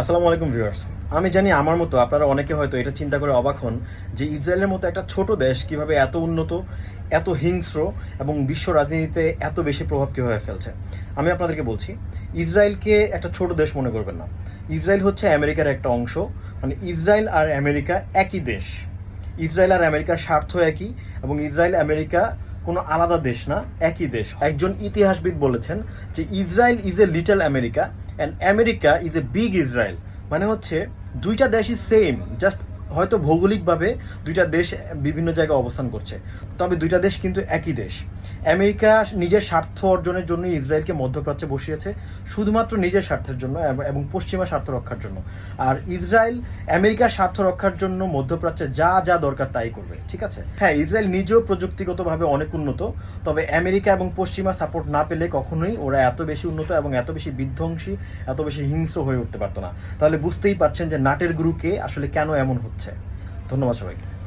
আসসালামু আলাইকুম ভিউয়ার্স। আমি জানি আমার মতো আপনারা অনেকে হয়তো এটা চিন্তা করে অবাক হন যে ইসরায়েলের মতো একটা ছোট দেশ কীভাবে এত উন্নত, এত হিংস্র এবং বিশ্ব রাজনীতিতে এত বেশি প্রভাব কীভাবে ফেলছে। আমি আপনাদেরকে বলছি, ইসরায়েলকে একটা ছোট দেশ মনে করবেন না। ইসরায়েল হচ্ছে আমেরিকার একটা অংশ মানে ইসরায়েল আর আমেরিকা একই দেশ। ইসরায়েল আর আমেরিকার স্বার্থ একই এবং ইসরায়েল আমেরিকা কোনো আলাদা দেশ না, একই দেশ। একজন ইতিহাসবিদ বলেছেন যে Israel is a little America and America is a big Israel মানে হচ্ছে দুইটা দেশই সেম জাস্ট হয়তো ভৌগোলিকভাবে দুইটা দেশ বিভিন্ন জায়গায় অবস্থান করছে। তবে দুইটা দেশ কিন্তু একই দেশ। আমেরিকা নিজের স্বার্থ অর্জনের জন্য ইসরায়েলকে মধ্যপ্রাচ্যে বসিয়েছে, শুধুমাত্র নিজের স্বার্থের জন্য এবং পশ্চিমা স্বার্থ রক্ষার জন্য। আর ইসরায়েল আমেরিকার স্বার্থ রক্ষার জন্য মধ্যপ্রাচ্যে যা যা দরকার তাই করবে, ঠিক আছে? হ্যাঁ ইসরায়েল নিজেও প্রযুক্তিগতভাবে অনেক উন্নত, তবে আমেরিকা এবং পশ্চিমা সাপোর্ট না পেলে কখনোই ওরা এত বেশি উন্নত এবং এত বেশি বিধ্বংসী, এত বেশি হিংস্র হয়ে উঠতে পারতো না। তাহলে বুঝতেই পারছেন যে নাটের গুরুকে আসলে কেন এমন হচ্ছে। ধন্যবাদ সবাইকে।